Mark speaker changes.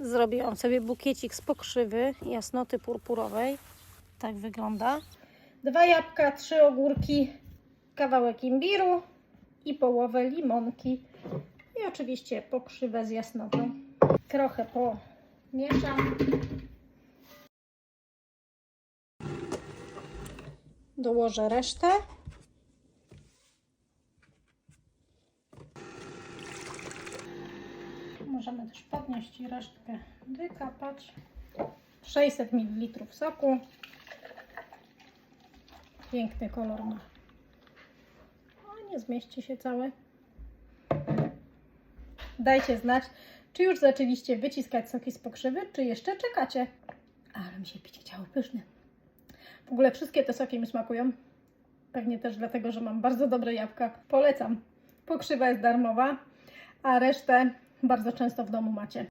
Speaker 1: Zrobiłam sobie bukiecik z pokrzywy jasnoty purpurowej. Tak wygląda. Dwa jabłka, trzy ogórki, kawałek imbiru i połowę limonki. I oczywiście pokrzywę z jasnotą. Trochę pomieszam. Dołożę resztę. Możemy też podnieść i resztkę wykapać. 600 ml soku. Piękny kolor ma. O, nie zmieści się cały. Dajcie znać, czy już zaczęliście wyciskać soki z pokrzywy, czy jeszcze czekacie. Ale mi się picie chciało pyszne. W ogóle wszystkie te soki mi smakują. Pewnie też dlatego, że mam bardzo dobre jabłka. Polecam. Pokrzywa jest darmowa, a resztę bardzo często w domu macie.